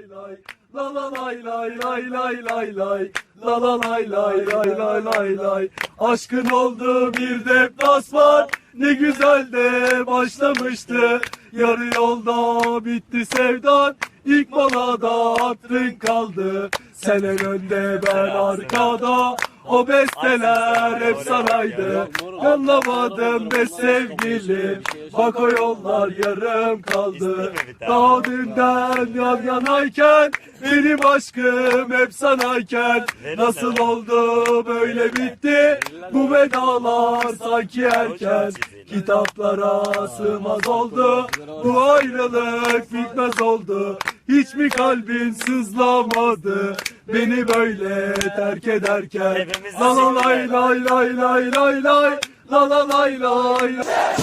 lay lay La la lay lay lay lay lay lay La la lay lay lay lay lay lay Aşkın oldu bir deplasman Ne güzel de başlamıştı Yarı yolda bitti sevdan İlk molada attın kaldı Sen en önde ben arkada O besteler hep sanaydı Anlamadım be sevgilim. Bak o yollar yarım kaldı. Daha dünden yan yanayken Benim aşkım hep sanayken. Nasıl oldu böyle bitti. Bu vedalar sanki erken. Kitaplara sığmaz oldu. Bu ayrılık bitmez oldu Hiç mi kalbin sızlamadı? Beni böyle terk ederken La la lay lay lay lay lay lay. La la lay lay lay